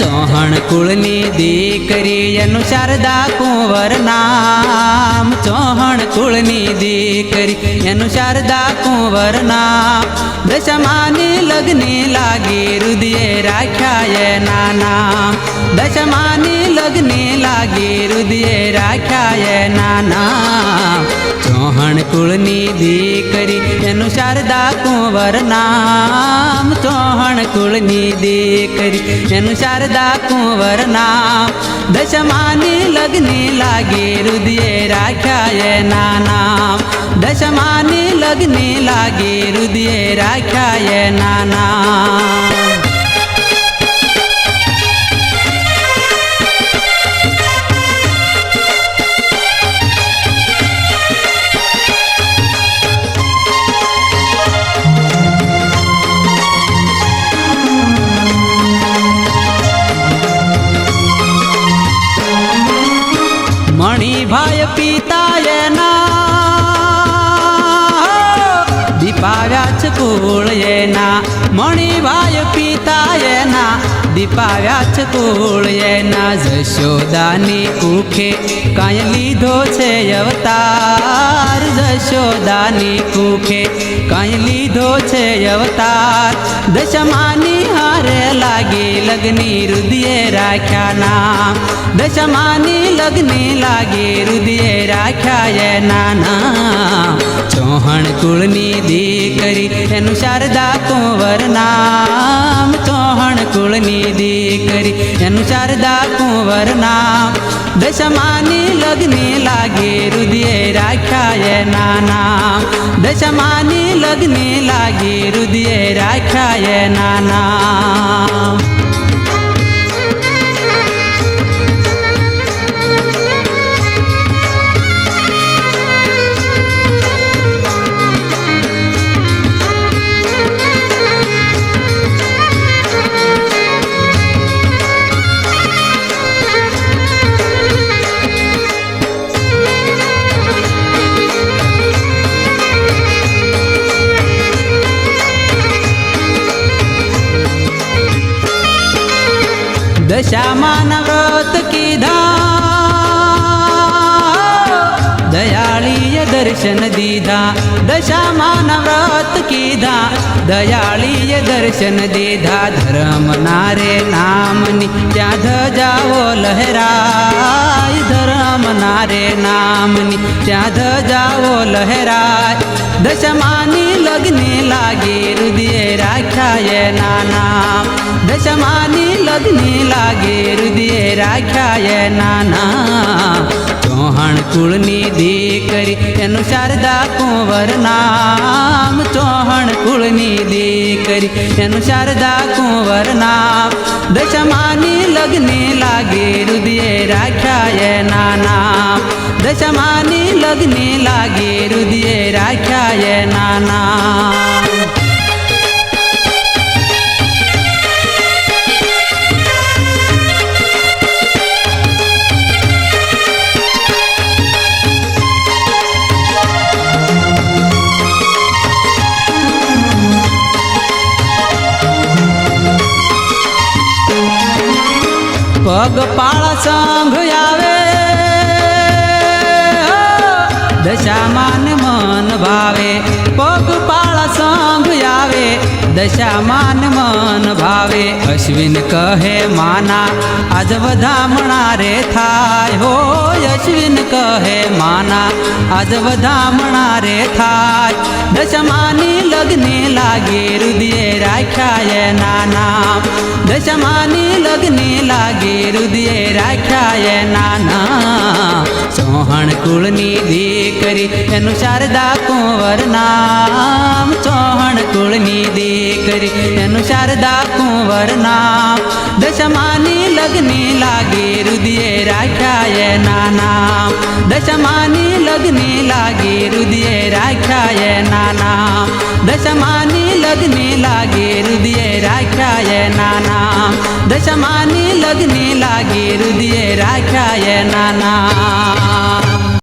ચૌહાણ કુળની દીકરી એનું શારદા કુંવર નામ ચૌહાણ કુળની દીકરી એનું શારદા કુંવર નામ દશમાની લગ્ને લાગી રુદિયે રાખ્યા એના નામ દશમાની લગ્ને લાગી રુદિયે રાખ્યા એના નામ ચૌહાણ કુળની દીકરી, એનું શારદા કુંવર નામ. ચૌહાણ કુળની દીકરી, એનું શારદા કુંવર નામ. દશમાની લગ્ની લાગી, રુદિએ રાખ્યા એના નામ દશમાની લગ્ની લાગી, રુદિએ રાખ્યા એના નામ મણિભાઈ પિતાયના દીપાવ્યા છે કુળ એના મણિભાઈ પિતાયના દીપાવ્યા છે કુળ એના જશોદાની કુખે કાંઈ લીધો છે અવતાર. જશોદાની કુખે કઈ લીધો છે અવતાર. દશમાની હારે લાગી લગ્ની રુદિયે રાખ્યા નામ. દશમાની લગ્ની લાગી રુદિયે રાખ્યા એ નાના. ચૌહાણ કુળની દીકરી, એનું શારદા કુંવર નામ. ચૌહાણ કુળની દીકરી, એનું શારદા કુંવર નામ. દશમાની લગ્ની લાગી રુદિએ રાખ્યા એના નામ દશમાની લગ્ની લાગી રુદિએ રાખ્યા એના દશામાન વ્રત કીધા દયાળીએ દર્શન દીધા દશામાન વ્રત કીધા દયાળીએ દર્શન દીધા ધર્મ નારે નામની ત્યાં ધજાઓ લહેરાય ધર્મ નારે નામની ત્યાં ધજાઓ લહેરાય દશમાની લગ્ને લાગી રુદિએ રાખ્યા એના નામ દશમાની લગ્ને લાગે રુદિએ રાખ્યા એના નામ ચૌહાણ કુળની દીકરી એનું શારદા કુંવર નામ ચૌહાણ કુળની દીકરી એનું શારદા કુંવર નામ દશમાની લગ્ને લાગે રુદિએ રાખ્યા એના નામ દશમાની લગ્ને લાગે રુદિએ રાખ્યા એના નામ પગ પાળ સંઘ આવે દશામાન મન ભાવે પગ પાળ સંઘ આવે દશામાન મન ભાવે. અશ્વિન કહે, માના, આજ વધામણા રે થાય. હો, અશ્વિન કહે, માના, આજ વધામણા રે થાય. દશમાની લગ્ને લાગે, રુદિયે રાખ્યા નાના. દશમાની લગ્ને લાગે, રુદિયે રાખ્યા નાના. સોહણ કુળની દીકરી, એનું શારદા કુંવર નામ ચૌહાણ કુળની દીકરી એનું શારદા કુંવર નામ દશમાની લગ્ને લાગે રુદિએ રાખ્યા એના નામ દશમાની લગ્ને લાગે રુદિએ રાખ્યા એના નામ દશમાની લગ્ને લાગે રુદિએ રાખ્યા એના નામ દશમાની લગ્ને લાગે રુદિએ રાખ્યા એના નામ